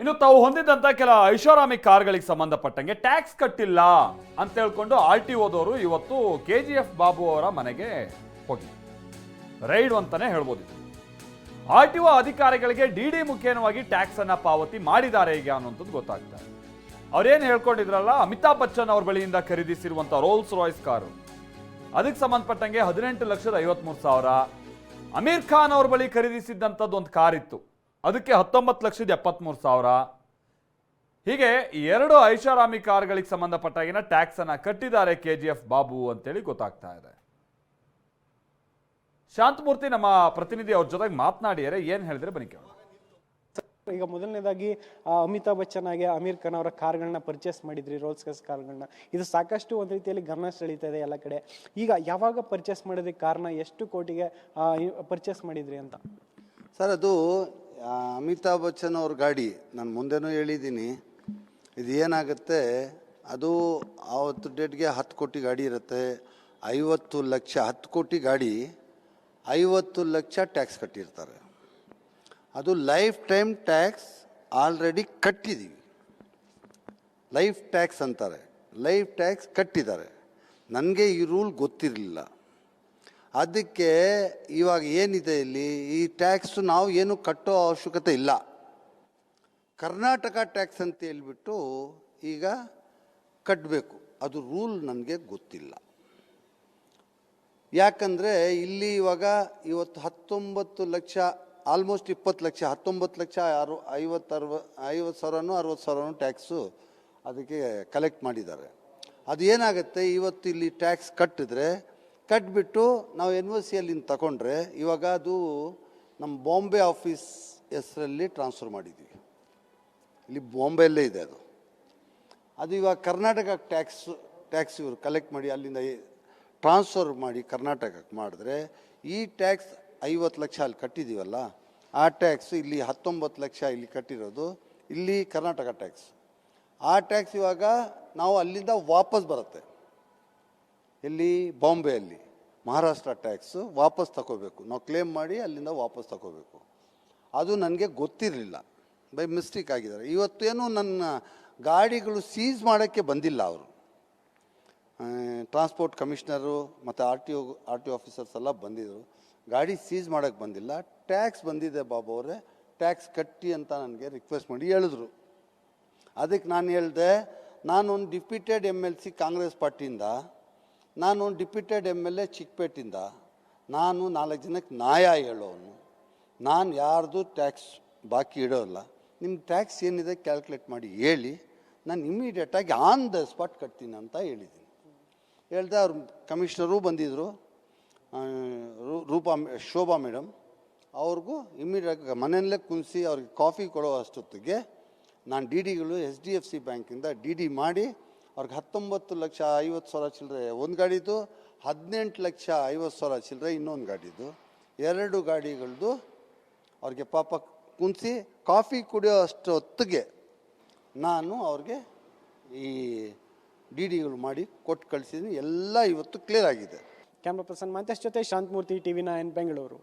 ಇನ್ನು ತಾವು ಹೊಂದಿದ್ದಂತ ಕೆಲ ಐಷಾರಾಮಿ ಕಾರ್ಗಳಿಗೆ ಸಂಬಂಧಪಟ್ಟಂಗೆ ಟ್ಯಾಕ್ಸ್ ಕಟ್ಟಿಲ್ಲ ಅಂತ ಹೇಳ್ಕೊಂಡು ಆರ್ ಟಿ ಓದವರು ಇವತ್ತು ಕೆ ಜಿ ಎಫ್ ಬಾಬು ಅವರ ಮನೆಗೆ ಹೋಗಿ. ರೈಡ್ ಅಂತಾನೆ ಹೇಳ್ಬೋದು ಆರ್ ಟಿ ಒ ಅಧಿಕಾರಿಗಳಿಗೆ ಡಿ ಡಿ ಮುಖೇನವಾಗಿ ಟ್ಯಾಕ್ಸ್ ಅನ್ನ ಪಾವತಿ ಮಾಡಿದ್ದಾರೆ ಈಗ ಅನ್ನೋಂಥದ್ದು ಗೊತ್ತಾಗ್ತಾ ಅವ್ರೇನು ಹೇಳ್ಕೊಂಡಿದ್ರಲ್ಲ, ಅಮಿತಾಬ್ ಬಚ್ಚನ್ ಅವ್ರ ಬಳಿಯಿಂದ ಖರೀದಿಸಿರುವಂತ ರೋಲ್ಸ್ ರಾಯ್ಸ್ ಕಾರು ಅದಕ್ಕೆ ಸಂಬಂಧಪಟ್ಟಂಗೆ ಹದಿನೆಂಟು ಲಕ್ಷದ ಐವತ್ಮೂರು ಸಾವಿರ. ಅಮೀರ್ ಖಾನ್ ಅವ್ರ ಬಳಿ ಖರೀದಿಸಿದ್ದಂಥದ್ದು ಒಂದು ಕಾರ್ ಇತ್ತು. ಅದಕ್ಕೆ ಹತ್ತೊಂಬತ್ತು ಲಕ್ಷದ ಎಪ್ಪತ್ಮೂರು ಸಾವಿರ. ಹೀಗೆ ಎರಡು ಐಷಾರಾಮಿ ಕಾರ್ಗಳಿಗೆ ಸಂಬಂಧಪಟ್ಟಾಗಿನ ಟ್ಯಾಕ್ಸ್ ಅನ್ನ ಕಟ್ಟಿದ್ದಾರೆ ಕೆ ಜಿ ಎಫ್ ಬಾಬು ಅಂತೇಳಿ ಗೊತ್ತಾಗ್ತಾ ಇದೆ. ಶಾಂತಮೂರ್ತಿ ನಮ್ಮ ಪ್ರತಿನಿಧಿ ಅವ್ರ ಜೊತೆಗೆ ಮಾತನಾಡಿದರೆ ಏನು ಹೇಳಿದ್ರೆ ಬನ್ನಿ ಕೇಳೋಣ. ಈಗ ಮೊದಲನೇದಾಗಿ ಅಮಿತಾಬ್ ಬಚ್ಚನ್ ಹಾಗೆ ಅಮೀರ್ ಖಾನ್ ಅವರ ಕಾರ್ಗಳನ್ನ ಪರ್ಚೇಸ್ ಮಾಡಿದ್ರಿ ರೋಲ್ಸ್ ಕಸ್ ಕಾರ್ಗಳನ್ನ. ಇದು ಸಾಕಷ್ಟು ಒಂದು ರೀತಿಯಲ್ಲಿ ಗಮನ ಸೆಳೀತಾ ಇದೆ ಎಲ್ಲ ಕಡೆ. ಈಗ ಯಾವಾಗ ಪರ್ಚೇಸ್ ಮಾಡಿದ್ರಿ ಕಾರ್ನ ಎಷ್ಟು ಕೋಟಿಗೆ ಪರ್ಚೇಸ್ ಮಾಡಿದ್ರಿ ಅಂತ? ಸರ್ ಅದು ಅಮಿತಾಬ್ ಬಚ್ಚನ್ ಅವ್ರ ಗಾಡಿ, ನಾನು ಮುಂದೆನೂ ಹೇಳಿದ್ದೀನಿ. ಇದು ಏನಾಗುತ್ತೆ, ಅದು ಆವತ್ತು ಡೇಟ್ಗೆ ಹತ್ತು ಕೋಟಿ ಗಾಡಿ ಇರುತ್ತೆ. ಐವತ್ತು ಲಕ್ಷ, ಹತ್ತು ಕೋಟಿ ಗಾಡಿ, ಐವತ್ತು ಲಕ್ಷ ಟ್ಯಾಕ್ಸ್ ಕಟ್ಟಿರ್ತಾರೆ. ಅದು ಲೈಫ್ ಟೈಮ್ ಟ್ಯಾಕ್ಸ್ ಆಲ್ರೆಡಿ ಕಟ್ಟಿದ್ದೀವಿ ಲೈಫ್ ಟ್ಯಾಕ್ಸ್ ಅಂತಾರೆ. ಲೈಫ್ ಟ್ಯಾಕ್ಸ್ ಕಟ್ಟಿದ್ದಾರೆ. ನನಗೆ ಈ ರೂಲ್ ಗೊತ್ತಿರಲಿಲ್ಲ. ಅದಕ್ಕೆ ಇವಾಗ ಏನಿದೆ ಇಲ್ಲಿ? ಈ ಟ್ಯಾಕ್ಸ್ ನಾವು ಏನು ಕಟ್ಟೋ ಅವಶ್ಯಕತೆ ಇಲ್ಲ. ಕರ್ನಾಟಕ ಟ್ಯಾಕ್ಸ್ ಅಂತ ಹೇಳ್ಬಿಟ್ಟು ಈಗ ಕಟ್ಟಬೇಕು ಅದು ರೂಲ್ ನನಗೆ ಗೊತ್ತಿಲ್ಲ. ಯಾಕಂದರೆ ಇಲ್ಲಿ ಇವಾಗ ಇವತ್ತು ಹತ್ತೊಂಬತ್ತು ಲಕ್ಷ ಆಲ್ಮೋಸ್ಟ್ ಇಪ್ಪತ್ತು ಲಕ್ಷ, ಹತ್ತೊಂಬತ್ತು ಲಕ್ಷ ಅರು ಐವತ್ತು ಐವತ್ತು ಸಾವಿರನೂ, ಅರವತ್ತು ಸಾವಿರನೂ ಟ್ಯಾಕ್ಸು ಅದಕ್ಕೆ ಕಲೆಕ್ಟ್ ಮಾಡಿದ್ದಾರೆ. ಅದು ಏನಾಗುತ್ತೆ ಇವತ್ತು ಇಲ್ಲಿ ಟ್ಯಾಕ್ಸ್ ಕಟ್ಟಿದ್ರೆ ಕಟ್ಬಿಟ್ಟು ನಾವು ಎನ್ ಒ ಸಿಯಲ್ಲಿ ತಗೊಂಡ್ರೆ ಇವಾಗ ಅದು ನಮ್ಮ ಬಾಂಬೆ ಆಫೀಸ್ ಹೆಸರಲ್ಲಿ ಟ್ರಾನ್ಸ್ಫರ್ ಮಾಡಿದ್ದೀವಿ ಇಲ್ಲಿ ಬಾಂಬೆಯಲ್ಲೇ ಇದೆ ಅದು. ಅದು ಇವಾಗ ಕರ್ನಾಟಕ ಟ್ಯಾಕ್ಸ್ ಟ್ಯಾಕ್ಸ್ ಇವರು ಕಲೆಕ್ಟ್ ಮಾಡಿ ಅಲ್ಲಿಂದ ಟ್ರಾನ್ಸ್ಫರ್ ಮಾಡಿ ಕರ್ನಾಟಕಕ್ಕೆ ಮಾಡಿದ್ರೆ ಈ ಟ್ಯಾಕ್ಸ್ ಐವತ್ತು ಲಕ್ಷ ಅಲ್ಲಿ ಕಟ್ಟಿದ್ದೀವಲ್ಲ ಆ ಟ್ಯಾಕ್ಸ್ ಇಲ್ಲಿ ಹತ್ತೊಂಬತ್ತು ಲಕ್ಷ ಇಲ್ಲಿ ಕಟ್ಟಿರೋದು, ಇಲ್ಲಿ ಕರ್ನಾಟಕ ಟ್ಯಾಕ್ಸ್ ಆ ಟ್ಯಾಕ್ಸ್ ಇವಾಗ ನಾವು ಅಲ್ಲಿಂದ ವಾಪಸ್ ಬರುತ್ತೆ. ಎಲ್ಲಿ? ಬಾಂಬೆಯಲ್ಲಿ. ಮಹಾರಾಷ್ಟ್ರ ಟ್ಯಾಕ್ಸು ವಾಪಸ್ ತಗೋಬೇಕು ನಾವು ಕ್ಲೇಮ್ ಮಾಡಿ ಅಲ್ಲಿಂದ ವಾಪಸ್ ತಗೋಬೇಕು ಅದು ನನಗೆ ಗೊತ್ತಿರಲಿಲ್ಲ. ಬೈ ಮಿಸ್ಟೇಕ್ ಆಗಿದ್ದಾರೆ. ಇವತ್ತೇನು ನನ್ನ ಗಾಡಿಗಳು ಸೀಸ್ ಮಾಡೋಕ್ಕೆ ಬಂದಿಲ್ಲ ಅವರು. ಟ್ರಾನ್ಸ್ಪೋರ್ಟ್ ಕಮಿಷನರು ಮತ್ತು R T O R T officers ಎಲ್ಲ ಬಂದಿದ್ದರು ಗಾಡಿ ಸೀಸ್ ಮಾಡೋಕ್ಕೆ ಬಂದಿಲ್ಲ. ಟ್ಯಾಕ್ಸ್ ಬಂದಿದೆ ಬಾಬು ಅವರೇ. ಟ್ಯಾಕ್ಸ್ ಕಟ್ಟಿ ಅಂತ ನನಗೆ ರಿಕ್ವೆಸ್ಟ್ ಮಾಡಿ ಹೇಳಿದ್ರು. ಅದಕ್ಕೆ ನಾನು ಹೇಳಿದೆ, ನಾನೊಂದು deputed M L C Congress ಪಾರ್ಟಿಯಿಂದ ನಾನು ಡಿಪ್ಯೂಟೆಡ್ ಎಂ ಎಲ್ ಎ ಚಿಕ್ಕಪೇಟಿಂದ ನಾನು ನಾಲ್ಕು ಜನಕ್ಕೆ ನ್ಯಾಯ ಹೇಳೋನು. ನಾನು ಯಾರ್ದು ಟ್ಯಾಕ್ಸ್ ಬಾಕಿ ಇಡೋಲ್ಲ. ನಿಮ್ಮ ಟ್ಯಾಕ್ಸ್ ಏನಿದೆ ಕ್ಯಾಲ್ಕುಲೇಟ್ ಮಾಡಿ ಹೇಳಿ. ನಾನು ಇಮ್ಮಿಡಿಯೇಟಾಗಿ ಆನ್ ದ ಸ್ಪಾಟ್ ಕಟ್ತೀನಿ ಅಂತ ಹೇಳಿದ್ದೀನಿ. ಹೇಳ್ದೆ ಅವ್ರ ಕಮಿಷನರು ಬಂದಿದ್ದರು ರೂಪಾ ಶೋಭಾ ಮೇಡಮ್ ಅವ್ರಿಗೂ ಇಮಿಡಿಯೇಟ್ ಮನೆಯಲ್ಲೇ ಕುಂದಿಸಿ ಅವ್ರಿಗೆ ಕಾಫಿ ಕೊಡೋ ಅಷ್ಟೊತ್ತಿಗೆ ನಾನು ಡಿ ಡಿಗಳು ಎಚ್ ಡಿ ಎಫ್ ಸಿ ಬ್ಯಾಂಕಿಂದ ಡಿ ಡಿ ಮಾಡಿ ಅವ್ರಿಗೆ ಹತ್ತೊಂಬತ್ತು ಲಕ್ಷ ಐವತ್ತು ಸಾವಿರ ಚಿಲ್ಲರೆ, ಒಂದು ಗಾಡಿದು ಹದಿನೆಂಟು ಲಕ್ಷ ಐವತ್ತು ಸಾವಿರ ಚಿಲ್ಲರೆ ಇನ್ನೊಂದು ಗಾಡಿದು. ಎರಡು ಗಾಡಿಗಳದ್ದು ಅವ್ರಿಗೆ ಪಾಪ ಕುಣಿಸಿ ಕಾಫಿ ಕುಡಿಯೋ ಅಷ್ಟು ಹೊತ್ತಿಗೆ ನಾನು ಅವ್ರಿಗೆ ಈ ಡಿ ಡಿಗಳು ಮಾಡಿ ಕೊಟ್ಟು ಕಳಿಸಿದ್ದೀನಿ ಎಲ್ಲ ಇವತ್ತು ಕ್ಲಿಯರ್ ಆಗಿದೆ. ಕ್ಯಾಮ್ರಾ ಪರ್ಸನ್ ಮಂತೇಶ್ ಜೊತೆ ಶಾಂತಮೂರ್ತಿ ಟಿವಿ ನೈನ್, ಬೆಂಗಳೂರು.